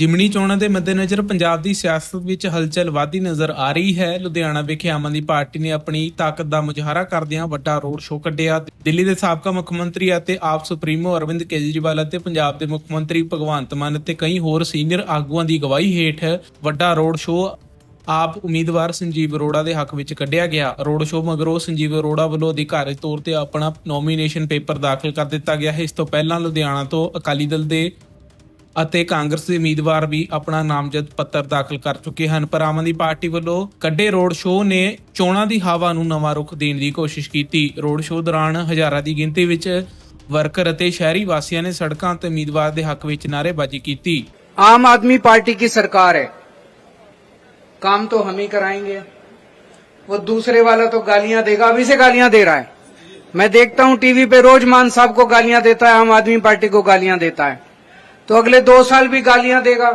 ਜਿਮਣੀ ਚੋਣਾਂ ਦੇ ਮੱਦੇਨਜ਼ਰ ਪੰਜਾਬ ਦੀ ਸਿਆਸਤ ਵਿੱਚ ਹਲਚਲ ਵਾਧੀ ਨਜ਼ਰ ਆ ਰਹੀ ਹੈ। ਲੁਧਿਆਣਾ ਵਿਖੇ ਆਮ ਆਦਮੀ ਪਾਰਟੀ ਨੇ ਆਪਣੀ ਤਾਕਤ ਦਾ ਮੁਜ਼ਾਹਰਾ ਕਰਦਿਆਂ ਵੱਡਾ ਰੋਡ ਸ਼ੋਅ ਕੱਢਿਆ। ਦਿੱਲੀ ਦੇ ਸਾਬਕਾ ਮੁੱਖ ਮੰਤਰੀ ਅਤੇ ਆਪ ਸੁਪਰੀਮੋ ਅਰਵਿੰਦ ਕੇਜਰੀਵਾਲ ਅਤੇ ਪੰਜਾਬ ਦੇ ਮੁੱਖ ਮੰਤਰੀ ਭਗਵੰਤ ਮਾਨ ਅਤੇ ਕਈ ਹੋਰ ਸੀਨੀਅਰ ਆਗੂਆਂ ਦੀ ਅਗਵਾਈ ਹੇਠ ਵੱਡਾ ਰੋਡ ਸ਼ੋਅ ਆਪ ਉਮੀਦਵਾਰ ਸੰਜੀਵ ਅਰੋੜਾ ਦੇ ਹੱਕ ਵਿੱਚ ਕੱਢਿਆ ਗਿਆ। ਰੋਡ ਸ਼ੋਅ ਮਗਰੋਂ ਸੰਜੀਵ ਅਰੋੜਾ ਵੱਲੋਂ ਅਧਿਕਾਰਿਤ ਤੌਰ ਤੇ ਆਪਣਾ ਨੋਮੀਨੇਸ਼ਨ ਪੇਪਰ ਦਾਖਲ ਕਰ ਦਿੱਤਾ ਗਿਆ ਹੈ। ਇਸ ਤੋਂ ਪਹਿਲਾਂ ਲੁਧਿਆਣਾ ਤੋਂ ਅਕਾਲੀ ਦਲ ਦੇ ਅਤੇ ਕਾਂਗਰਸ ਦੇ ਉਮੀਦਵਾਰ ਵੀ ਆਪਣਾ ਨਾਮਜ਼ਦ ਪੱਤਰ ਦਾਖਲ ਕਰ ਚੁੱਕੇ ਹਨ ਪਰ ਆਮ ਆਦਮੀ ਪਾਰਟੀ ਵੱਲੋਂ ਕੱਢੇ ਰੋਡ ਸ਼ੋਅ ਨੇ ਚੋਣਾਂ ਦੀ ਹਵਾ ਨੂੰ ਨਵਾਂ ਰੁਖ ਦੇਣ ਦੀ ਕੋਸ਼ਿਸ਼ ਕੀਤੀ ਰੋਡ ਸ਼ੋਅ ਦੌਰਾਨ ਹਜ਼ਾਰਾਂ ਦੀ ਗਿਣਤੀ ਵਿੱਚ ਵਰਕਰ ਅਤੇ ਸ਼ਹਿਰੀ ਵਾਸੀਆਂ ਨੇ ਸੜਕਾਂ ਤੇ ਉਮੀਦਵਾਰ ਦੇ ਹੱਕ ਵਿੱਚ ਨਾਅਰੇਬਾਜ਼ੀ ਕੀਤੀ आम आदमी पार्टी की सरकार है काम तो हम ही कराएंगे वो दूसरे वाला तो गालियां देगा अभी से गालियां दे रहा है मैं देखता हूं टीवी पे रोज मान साहब को गालियां देता है आम आदमी पार्टी को गालियां देता है तो अगले दो साल भी गालियाँ देगा।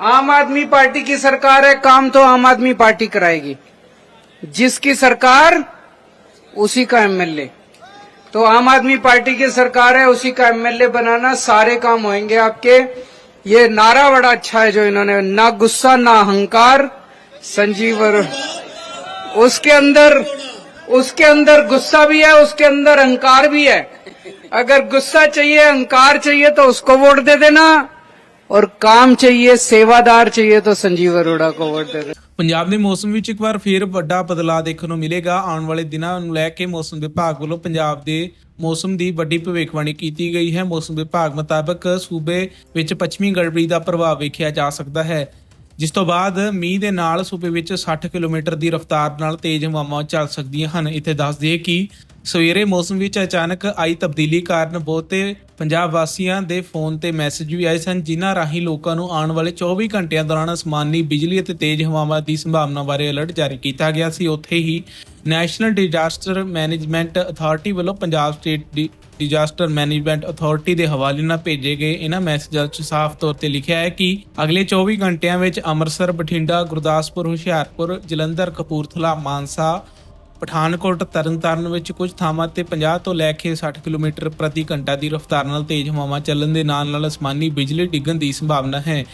आम आदमी पार्टी की सरकार है, काम तो आम आदमी पार्टी कराएगी। जिसकी सरकार, उसी का एमएलए तो आम आदमी पार्टी की सरकार है, उसी का एमएलए बनाना, सारे काम होंगे आपके। ये नारा बड़ा अच्छा है जो इन्होंने, ना गुस्सा, ना अहंकार, संजीव उसके अंदर उसके अंदर गुस्सा भी है, उसके अंदर अहंकार भी है। अगर गुस्सा चाहिए अहंकार चाहिए तो उसको वोट दे देना और काम चाहिए सेवादार चाहिए तो संजीव अरोड़ा को वोट दे देना ਪੰਜਾਬ ਦੇ ਮੌਸਮ ਵਿੱਚ ਇੱਕ ਵਾਰ ਫੇਰ ਵੱਡਾ ਬਦਲਾਅ ਦੇਖਣ ਨੂੰ ਮਿਲੇਗਾ ਆਉਣ ਵਾਲੇ ਦਿਨਾਂ ਨੂੰ ਲੈ ਕੇ ਮੌਸਮ ਵਿਭਾਗ ਵੱਲੋਂ ਪੰਜਾਬ ਦੇ ਮੌਸਮ ਦੀ ਵੱਡੀ ਭਵਿੱਖਬਾਣੀ ਕੀਤੀ ਗਈ ਹੈ ਮੌਸਮ ਵਿਭਾਗ ਮੁਤਾਬਕ ਸੂਬੇ ਵਿੱਚ ਪੱਛਮੀ ਗੜਬੜੀ ਦਾ ਪ੍ਰਭਾਵ ਵੇਖਿਆ ਜਾ ਸਕਦਾ ਹੈ ਜਿਸ ਤੋਂ ਬਾਅਦ ਮੀਂਹ ਦੇ ਨਾਲ ਸੂਬੇ ਵਿੱਚ 60 ਕਿਲੋਮੀਟਰ ਦੀ ਰਫ਼ਤਾਰ ਨਾਲ ਤੇਜ਼ ਹਵਾਵਾਂ ਚੱਲ ਸਕਦੀਆਂ ਹਨ। ਇੱਥੇ ਦੱਸ ਦਈਏ ਕਿ ਸਵੇਰੇ ਮੌਸਮ ਵਿੱਚ ਅਚਾਨਕ ਆਈ ਤਬਦੀਲੀ ਕਾਰਨ ਬਹੁਤੇ ਪੰਜਾਬ ਵਾਸੀਆਂ ਦੇ ਫੋਨ ਤੇ ਮੈਸੇਜ ਵੀ ਆਏ ਸਨ, ਜਿਨ੍ਹਾਂ ਰਾਹੀਂ ਲੋਕਾਂ ਨੂੰ ਆਉਣ ਵਾਲੇ 24 ਘੰਟਿਆਂ ਦੌਰਾਨ ਅਸਮਾਨੀ ਬਿਜਲੀ ਅਤੇ ਤੇਜ਼ ਹਵਾਵਾਂ ਦੀ ਸੰਭਾਵਨਾ ਬਾਰੇ ਅਲਰਟ ਜਾਰੀ ਕੀਤਾ ਗਿਆ ਸੀ। ਉੱਥੇ ਹੀ ਨੈਸ਼ਨਲ ਡਿਜ਼ਾਸਟਰ ਮੈਨੇਜਮੈਂਟ ਅਥਾਰਟੀ ਵੱਲੋਂ ਪੰਜਾਬ ਸਟੇਟ ਡਿ- ਡਿਜ਼ਾਸਟਰ ਮੈਨੇਜਮੈਂਟ ਅਥਾਰਟੀ ਦੇ ਹਵਾਲੇ ਨਾਲ ਭੇਜੇ ਗਏ ਇਹਨਾਂ ਮੈਸੇਜਾਂ 'ਚ ਸਾਫ਼ ਤੌਰ ਤੇ ਲਿਖਿਆ ਹੈ ਕਿ ਅਗਲੇ 24 ਘੰਟਿਆਂ ਵਿੱਚ ਅੰਮ੍ਰਿਤਸਰ, ਬਠਿੰਡਾ, ਗੁਰਦਾਸਪੁਰ, ਹੁਸ਼ਿਆਰਪੁਰ, ਜਲੰਧਰ, ਕਪੂਰਥਲਾ, ਮਾਨਸਾ, ਪਠਾਨਕੋਟ, ਤਰਨਤਾਰਨ ਵਿੱਚ ਕੁਝ ਥਾਵਾਂ ਤੇ 50 ਤੋਂ ਲੈ ਕੇ 60 ਕਿਲੋਮੀਟਰ ਪ੍ਰਤੀ ਘੰਟਾ ਦੀ ਰਫ਼ਤਾਰ ਨਾਲ ਤੇਜ਼ ਹਵਾਵਾਂ ਚੱਲਣ ਦੇ ਨਾਲ ਨਾਲ ਅਸਮਾਨੀ ਬਿਜਲੀ ਡਿੱਗਣ ਦੀ ਸੰਭਾਵਨਾ ਹੈ।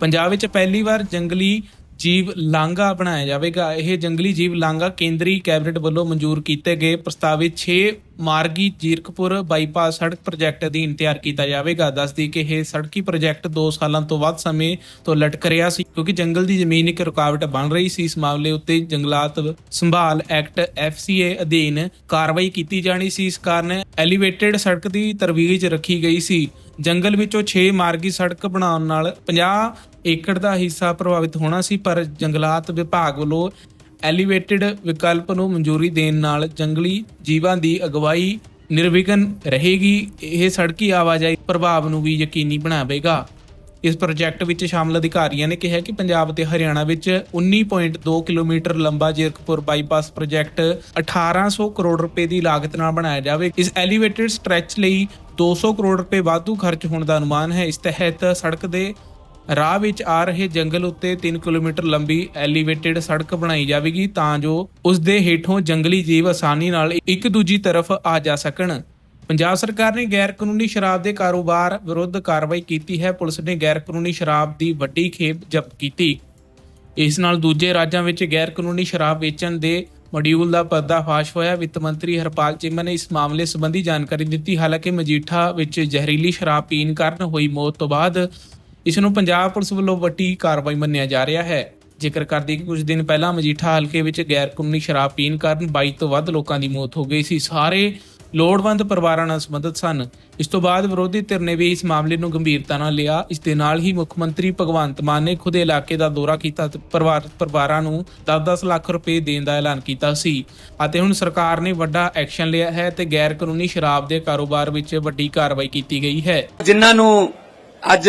ਪੰਜਾਬ ਵਿੱਚ ਪਹਿਲੀ ਵਾਰ ਜੰਗਲੀ ਜੀਵ ਲਾਂਘਾ ਬਣਾਇਆ ਜਾਵੇਗਾ। ਇਹ ਜੰਗਲੀ ਜੀਵ ਲਾਂਘਾ ਕੇਂਦਰੀ ਕੈਬਨਿਟ ਵੱਲੋਂ ਮਨਜ਼ੂਰ ਕੀਤੇ ਗਏ ਪ੍ਰਸਤਾਵਿਤ 6 ਮਾਰਗੀ ਜੀਰਕਪੁਰ ਬਾਈਪਾਸ ਸੜਕ ਪ੍ਰੋਜੈਕਟ ਅਧੀਨ ਤਿਆਰ ਕੀਤਾ ਜਾਵੇਗਾ। ਦੱਸਦੀ ਕਿ ਇਹ ਸੜਕੀ ਪ੍ਰੋਜੈਕਟ 2 ਸਾਲਾਂ ਤੋਂ ਵੱਧ ਸਮੇਂ ਤੋਂ ਲਟਕ ਰਿਹਾ ਸੀ, ਕਿਉਂਕਿ ਜੰਗਲ ਦੀ ਜ਼ਮੀਨ ਇੱਕ ਰੁਕਾਵਟ ਬਣ ਰਹੀ ਸੀ। ਇਸ ਮਾਮਲੇ ਉੱਤੇ ਜੰਗਲਾਤ ਸੰਭਾਲ ਐਕਟ FCA ਅਧੀਨ ਕਾਰਵਾਈ ਕੀਤੀ ਜਾਣੀ ਸੀ। ਇਸ ਕਾਰਨ ਐਲੀਵੇਟਿਡ ਸੜਕ ਦੀ ਤਰਵੀਜ ਰੱਖੀ ਗਈ ਸੀ। ਜੰਗਲ ਵਿੱਚੋਂ 6 ਮਾਰਗੀ ਸੜਕ ਬਣਾਉਣ ਨਾਲ 50 ਏਕੜ ਦਾ ਹਿੱਸਾ ਪ੍ਰਭਾਵਿਤ ਹੋਣਾ ਸੀ, ਪਰ ਜੰਗਲਾਤ ਵਿਭਾਗ ਵੱਲੋਂ ਐਲੀਵੇਟਡ ਵਿਕਲਪ ਨੂੰ ਮਨਜ਼ੂਰੀ ਦੇਣ ਨਾਲ ਜੰਗਲੀ ਜੀਵਾਂ ਦੀ ਅਗਵਾਈ ਨਿਰਵਿਘਨ ਰਹੇਗੀ। ਇਹ ਸੜਕੀ ਆਵਾਜਾਈ ਪ੍ਰਭਾਵ ਨੂੰ ਵੀ ਯਕੀਨੀ ਬਣਾਵੇਗਾ। ਇਸ ਪ੍ਰੋਜੈਕਟ ਵਿੱਚ ਸ਼ਾਮਲ ਅਧਿਕਾਰੀਆਂ ਨੇ ਕਿਹਾ ਕਿ ਪੰਜਾਬ ਤੇ ਹਰਿਆਣਾ ਵਿੱਚ 19.2 ਕਿਲੋਮੀਟਰ ਲੰਬਾ ਜੀਰਕਪੁਰ ਬਾਈਪਾਸ ਪ੍ਰੋਜੈਕਟ 1800 ਕਰੋੜ ਰੁਪਏ ਦੀ ਲਾਗਤ ਨਾਲ ਬਣਾਇਆ ਜਾਵੇ। ਇਸ ਐਲੀਵੇਟਡ ਸਟ੍ਰੈਚ ਲਈ 200 ਕਰੋੜ ਰੁਪਏ ਵਾਧੂ ਖਰਚ ਹੋਣ ਦਾ ਅਨੁਮਾਨ ਹੈ। ਇਸ ਤਹਿਤ ਸੜਕ ਦੇ ਰਾਹ ਵਿੱਚ ਆ ਰਹੇ ਜੰਗਲ ਉੱਤੇ 3 ਕਿਲੋਮੀਟਰ ਲੰਬੀ ਐਲੀਵੇਟਿਡ ਸੜਕ ਬਣਾਈ ਜਾਵੇਗੀ ਤਾਂ ਜੋ ਉਸ ਦੇ ਹੇਠੋਂ ਜੰਗਲੀ ਜੀਵ ਆਸਾਨੀ ਨਾਲ ਇੱਕ ਦੂਜੀ ਤਰਫ ਆ ਜਾ ਸਕਣ। ਪੰਜਾਬ ਸਰਕਾਰ ਨੇ ਗੈਰ ਕਾਨੂੰਨੀ ਸ਼ਰਾਬ ਦੇ ਕਾਰੋਬਾਰ ਵਿਰੁੱਧ ਕਾਰਵਾਈ ਕੀਤੀ ਹੈ। ਪੁਲਿਸ ਨੇ ਗੈਰ ਕਾਨੂੰਨੀ ਸ਼ਰਾਬ ਦੀ ਵੱਡੀ ਖੇਪ ਜ਼ਬਤ ਕੀਤੀ। ਇਸ ਨਾਲ ਦੂਜੇ ਰਾਜਾਂ ਵਿੱਚ ਗੈਰ ਕਾਨੂੰਨੀ ਸ਼ਰਾਬ ਵੇਚਣ ਦੇ ਮੋਡਿਊਲ ਦਾ ਪਰਦਾਫਾਸ਼ ਹੋਇਆ। ਵਿੱਤ ਮੰਤਰੀ ਹਰਪਾਲ ਚੀਮਾ ਨੇ ਇਸ ਮਾਮਲੇ ਸੰਬੰਧੀ ਜਾਣਕਾਰੀ ਦਿੱਤੀ। ਹਾਲਾਂਕਿ ਮਜੀਠਾ ਵਿੱਚ ਜ਼ਹਿਰੀਲੀ ਸ਼ਰਾਬ ਪੀਣ ਕਾਰਨ ਹੋਈ ਮੌਤ ਤੋਂ ਬਾਅਦ ਇਸ ਨੂੰ ਪੰਜਾਬ ਪੁਲਿਸ ਵੱਲੋਂ ਵੱਡੀ ਕਾਰਵਾਈ ਮੰਨਿਆ ਜਾ ਰਿਹਾ ਹੈ। ਜ਼ਿਕਰ ਕਰਦੀ ਕਿ ਕੁਝ ਦਿਨ ਪਹਿਲਾਂ ਮਜੀਠਾ ਹਲਕੇ ਵਿੱਚ ਗੈਰ ਕਾਨੂੰਨੀ ਸ਼ਰਾਬ ਪੀਣ ਕਾਰਨ 22 ਤੋਂ ਵੱਧ ਲੋਕਾਂ ਦੀ ਮੌਤ ਹੋ ਗਈ ਸੀ। ਸਾਰੇ ਲੋੜਵੰਦ ਪਰਿਵਾਰਾਂ ਨਾਲ ਸੰਬੰਧਿਤ ਸਨ। ਇਸ ਤੋਂ ਬਾਅਦ ਵਿਰੋਧੀ ਧਿਰ ਨੇ ਵੀ ਇਸ ਮਾਮਲੇ ਨੂੰ ਗੰਭੀਰਤਾ ਨਾਲ ਲਿਆ। ਇਸ ਦੇ ਨਾਲ ਹੀ ਮੁੱਖ ਮੰਤਰੀ ਭਗਵੰਤ ਮਾਨ ਨੇ ਖੁਦ ਇਲਾਕੇ ਦਾ ਦੌਰਾ ਕੀਤਾ ਤੇ ਪਰਿਵਾਰ, ਪਰਿਵਾਰਾਂ ਨੂੰ 10-10 ਲੱਖ ਰੁਪਏ ਦੇਣ ਦਾ ਐਲਾਨ ਕੀਤਾ ਸੀ। ਅਤੇ ਹੁਣ ਸਰਕਾਰ ਨੇ ਵੱਡਾ ਐਕਸ਼ਨ ਲਿਆ ਹੈ ਤੇ ਗੈਰ ਕਾਨੂੰਨੀ ਸ਼ਰਾਬ ਦੇ ਕਾਰੋਬਾਰ ਵਿੱਚ ਵੱਡੀ ਕਾਰਵਾਈ ਕੀਤੀ ਗਈ ਹੈ। ਜਿਨ੍ਹਾਂ ਨੂੰ ਅੱਜ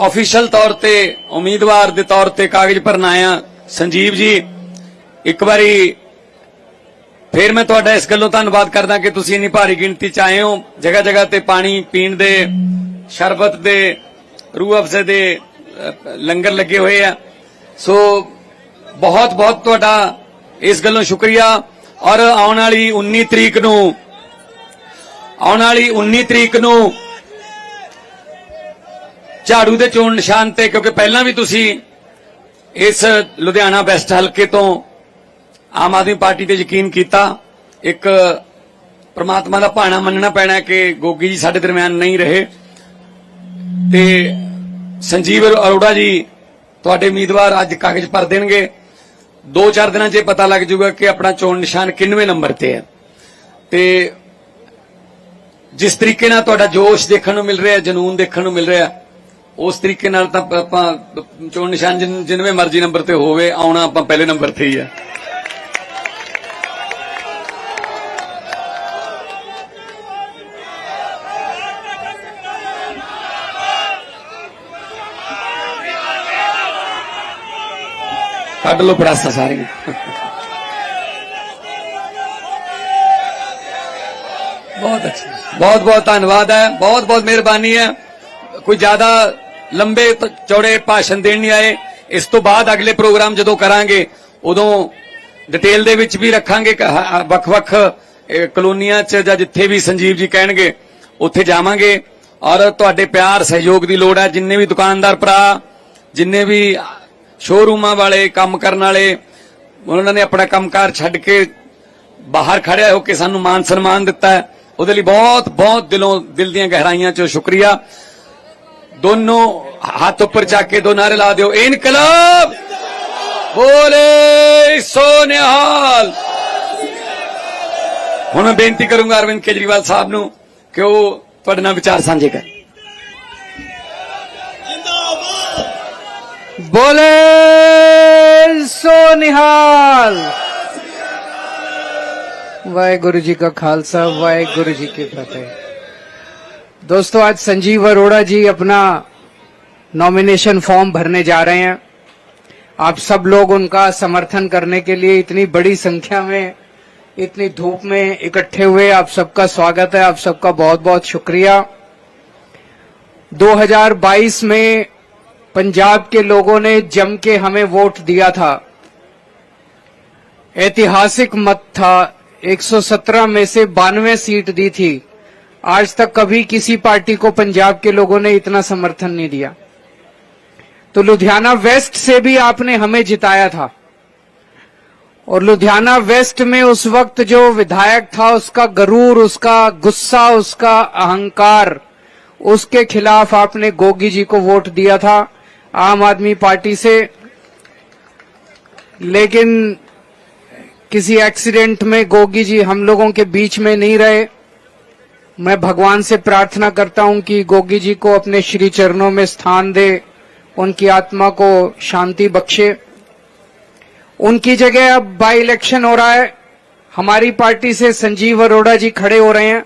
ਆਫੀਸ਼ੀਅਲ ਤੌਰ ਤੇ, ਉਮੀਦਵਾਰ ਦੇ ਤੌਰ ਤੇ ਕਾਗਜ਼ ਭਰਨ ਆਇਆ। ਸੰਜੀਵ ਜੀ, ਇੱਕ ਵਾਰੀ ਫਿਰ ਮੈਂ ਤੁਹਾਡਾ ਇਸ ਗੱਲੋਂ ਧੰਨਵਾਦ ਕਰਦਾ ਕਿ ਤੁਸੀਂ ਇੰਨੀ ਭਾਰੀ ਗਿਣਤੀ ਚ ਆਏ ਹੋ। ਜਗ੍ਹਾ ਜਗ੍ਹਾ ਤੇ ਪਾਣੀ ਪੀਣ ਦੇ, ਸ਼ਰਬਤ ਦੇ, ਰੂਹ ਅਫਜ਼ੇ ਦੇ ਲੰਗਰ ਲੱਗੇ ਹੋਏ ਆ। ਸੋ ਬਹੁਤ ਬਹੁਤ ਤੁਹਾਡਾ ਇਸ ਗੱਲੋਂ ਸ਼ੁਕਰੀਆ। ਔਰ ਆਉਣ ਵਾਲੀ 19 ਤਰੀਕ ਨੂੰ, ਆਉਣ ਵਾਲੀ 19 ਤਰੀਕ ਨੂੰ ਝਾੜੂ ਦੇ ਚੋਣ ਨਿਸ਼ਾਨ ਤੇ, ਕਿਉਂਕਿ ਪਹਿਲਾਂ ਵੀ ਤੁਸੀਂ ਇਸ ਲੁਧਿਆਣਾ ਵੈਸਟ ਹਲਕੇ ਤੋਂ ਆਮ ਆਦਮੀ ਪਾਰਟੀ ਤੇ ਯਕੀਨ ਕੀਤਾ। ਇੱਕ ਪ੍ਰਮਾਤਮਾ ਦਾ ਭਾਣਾ ਮੰਨਣਾ ਪੈਣਾ ਕਿ ਗੋਗੀ ਜੀ ਸਾਡੇ ਦਰਮਿਆਨ ਨਹੀਂ ਰਹੇ। ਤੇ ਸੰਜੀਵ ਅਰੋੜਾ ਜੀ ਤੁਹਾਡੇ ਉਮੀਦਵਾਰ ਅੱਜ ਕਾਗਜ਼ ਭਰ ਦੇਣਗੇ। 2-4 ਦਿਨਾਂ 'ਚ ਇਹ ਪਤਾ ਲੱਗ ਜਾਊਗਾ ਕਿ ਆਪਣਾ ਚੋਣ ਨਿਸ਼ਾਨ ਕਿੰਨਵੇਂ ਨੰਬਰ ਤੇ ਹੈ। ਤੇ ਜਿਸ ਤਰੀਕੇ ਨਾਲ ਤੁਹਾਡਾ ਜੋਸ਼ ਦੇਖਣ ਨੂੰ ਮਿਲ ਰਿਹਾ, ਜਨੂਨ ਦੇਖਣ ਨੂੰ ਮਿਲ ਰਿਹਾ ਉਸ ਤਰੀਕੇ ਨਾਲ ਤਾਂ ਆਪਾਂ ਚੋਣ ਨਿਸ਼ਾਨ ਜਿਨ- ਜਿੰਨਵੇਂ ਮਰਜ਼ੀ ਨੰਬਰ ਤੇ ਹੋਵੇ, ਆਉਣਾ ਆਪਾਂ ਪਹਿਲੇ ਨੰਬਰ ਤੇ ਹੀ ਆ। ਕੱਢ ਲਓ ਪੜਾਸਾ ਸਾਰੀਆਂ। ਬਹੁਤ ਅੱਛਾ। ਬਹੁਤ ਬਹੁਤ ਧੰਨਵਾਦ ਹੈ। ਬਹੁਤ ਬਹੁਤ ਮਿਹਰਬਾਨੀ ਹੈ। ਕੋਈ ਜ਼ਿਆਦਾ ਲੰਬੇ ਚੌੜੇ ਭਾਸ਼ਣ ਦੇਣ ਨਹੀਂ ਆਏ। ਇਸ ਤੋਂ ਬਾਅਦ ਅਗਲੇ ਪ੍ਰੋਗਰਾਮ ਜਦੋਂ ਕਰਾਂਗੇ, ਉਦੋਂ ਡਿਟੇਲ ਦੇ ਵਿੱਚ ਵੀ ਰੱਖਾਂਗੇ ਵੱਖ-ਵੱਖ ਕਲੋਨੀਆਂ 'ਚ ਜਾਂ ਜਿੱਥੇ ਵੀ ਸੰਜੀਵ ਜੀ ਕਹਿਣਗੇ, ਉੱਥੇ ਜਾਵਾਂਗੇ। ਔਰ ਤੁਹਾਡੇ ਪਿਆਰ, ਸਹਿਯੋਗ ਦੀ ਲੋੜ ਹੈ। ਜਿੰਨੇ ਵੀ ਦੁਕਾਨਦਾਰ ਭਰਾ, ਜਿੰਨੇ ਵੀ ਸ਼ੋਰੂਮਾਂ ਵਾਲੇ, ਕੰਮ ਕਰਨ ਵਾਲੇ, ਉਹਨਾਂ ਨੇ ਆਪਣਾ ਕੰਮਕਾਰ ਛੱਡ ਕੇ ਬਾਹਰ ਖੜਿਆ ਹੋ ਕੇ ਸਾਨੂੰ ਮਾਨ ਸਨਮਾਨ ਦਿੱਤਾ ਉਹਦੇ ਲਈ ਬਹੁਤ ਬਹੁਤ ਦਿਲੋਂ, ਦਿਲ ਦੀਆਂ ਗਹਿਰਾਈਆਂ ਚੋਂ ਸ਼ੁਕਰੀਆ। ਦੋਨੋਂ ਹੱਥ ਉੱਪਰ ਚੱਕ ਕੇ ਦੋ ਨਾਰੇ ਲਾ ਦਿਓ। ਇਨਕਲਾਬ! ਬੋਲੇ ਸੋਨਿਹਾਲ ਹੁਣ ਮੈਂ ਬੇਨਤੀ ਕਰੂੰਗਾ ਅਰਵਿੰਦ ਕੇਜਰੀਵਾਲ ਸਾਹਿਬ ਨੂੰ ਕਿ ਉਹ ਤੁਹਾਡੇ ਨਾਲ ਵਿਚਾਰ ਸਾਂਝੇ ਕਰਨ ਬੋਲੇ ਸੋ ਨਿਹਾਲ! ਵਾਹਿਗੁਰੂ ਜੀ ਕਾ ਖਾਲਸਾ, ਵਾਹਿਗੁਰੂ ਜੀ ਕੀ ਫਤਿਹ। दोस्तों, आज संजीव अरोड़ा जी अपना नॉमिनेशन फॉर्म भरने जा रहे हैं। आप सब लोग उनका समर्थन करने के लिए इतनी बड़ी संख्या में, इतनी धूप में इकट्ठे हुए आप सबका स्वागत है, आप सबका बहुत बहुत शुक्रिया 2022 में पंजाब के लोगों ने जम के हमें वोट दिया था। ऐतिहासिक मत था। 117 में से बानवे सीट दी थी। आज तक कभी किसी पार्टी को पंजाब के लोगों ने इतना समर्थन नहीं दिया। तो लुधियाना वेस्ट से भी आपने हमें जिताया था। और लुधियाना वेस्ट में उस वक्त जो विधायक था, उसका गरूर, उसका गुस्सा, उसका अहंकार, उसके खिलाफ आपने गोगी जी को वोट दिया था आम आदमी पार्टी से। लेकिन किसी एक्सीडेंट में गोगी जी हम लोगों के बीच में नहीं रहे। मैं भगवान से प्रार्थना करता हूँ कि गोगी जी को अपने श्री चरणों में स्थान दे, उनकी आत्मा को शांति बख्शे। उनकी जगह अब बाई इलेक्शन हो रहा है। हमारी पार्टी से संजीव अरोड़ा जी खड़े हो रहे हैं।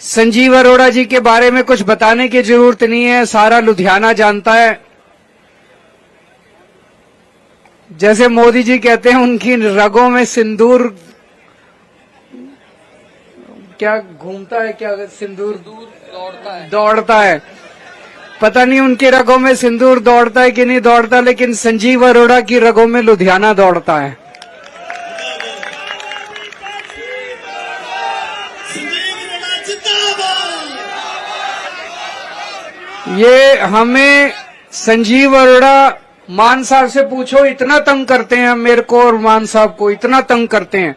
संजीव अरोड़ा जी के बारे में कुछ बताने की ज़रूरत नहीं है, सारा लुधियाना जानता है। जैसे मोदी जी कहते हैं, उनकी रगों में सिंदूर क्या घूमता है क्या सिंदूर दौड़ता है। दौड़ता है? पता नहीं उनकी रगों में सिंदूर दौड़ता है कि नहीं दौड़ता लेकिन संजीव अरोड़ा की रगों में लुधियाना दौड़ता है। ये हमें संजीव अरोड़ा मान साहब से पूछो इतना तंग करते हैं मेरे को और मान साहब को इतना तंग करते हैं।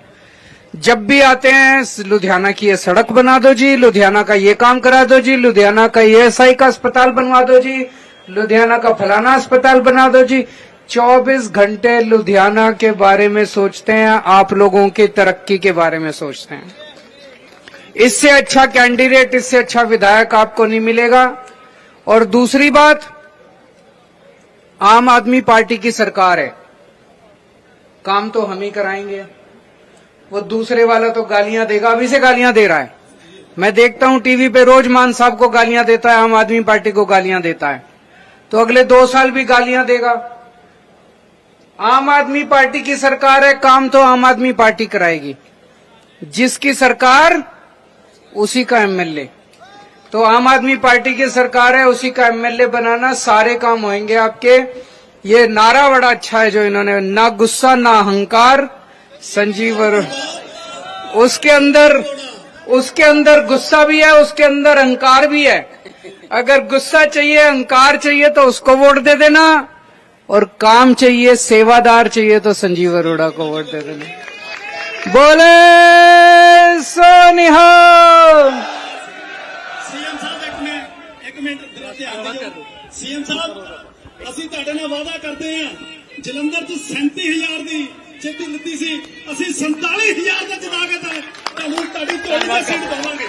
जब भी आते हैं लुधियाना की ये सड़क बना दो जी, लुधियाना का ये काम करा दो जी, लुधियाना का ये एसआई का अस्पताल बनवा दो जी, लुधियाना का फलाना अस्पताल बना दो जी। 24 घंटे लुधियाना के बारे में सोचते हैं, आप लोगों की तरक्की के बारे में सोचते हैं। इससे अच्छा कैंडिडेट, इससे अच्छा विधायक आपको नहीं मिलेगा। और दूसरी बात, आम आदमी पार्टी की सरकार है। काम तो हम ही कराएँगे। वो दूसरे वाला तो गालियाँ देगा, अभी से गालियाँ दे रहा है। मैं देखता हूँ टीवी पे रोज मान साहब को गालियाँ देता है, आम आदमी पार्टी को गालियाँ देता है। तो अगले दो साल भी गालियाँ देगा। आम आदमी पार्टी की सरकार है, काम तो आम आदमी पार्टी कराएगी। जिसकी सरकार, उसी का एमएलए तो आम आदमी पार्टी की सरकार है, उसी का एमएलए बनाना, सारे काम होंगे आपके। ये नारा बड़ा अच्छा है जो इन्होंने, ना गुस्सा, ना अहंकार। संजीव और उसके अंदर उसके अंदर गुस्सा भी है उसके अंदर अहंकार भी है अगर गुस्सा चाहिए अहंकार चाहिए तो उसको वोट दे देना और काम चाहिए सेवादार चाहिए तो संजीव अरोड़ा को वोट दे देना बोले सोनिहा ਸੀਐਮ ਸਾਹਿਬ ਇੱਕ ਮਿੰਟ ਇੱਕ ਮਿੰਟ ਜਰਾ ਧਿਆਨ ਦਿਓ ਸੀਐਮ ਸਾਹਿਬ ਅਸੀਂ ਤੁਹਾਡੇ ਨਾਲ ਵਾਅਦਾ ਕਰਦੇ ਹਾਂ ਜਲੰਧਰ 'ਚ 37000 ਦੀ ਚਿੱਠੀ ਲਿੱਤੀ ਸੀ? ਅਸੀਂ 47000 ਦਾ ਜਿਤਾ ਕੇ ਤਾਂ ਤੁਹਾਨੂੰ ਤੁਹਾਡੀ ਝੋਲੀ 'ਤੇ ਸੀਟ ਪਾਵਾਂਗੇ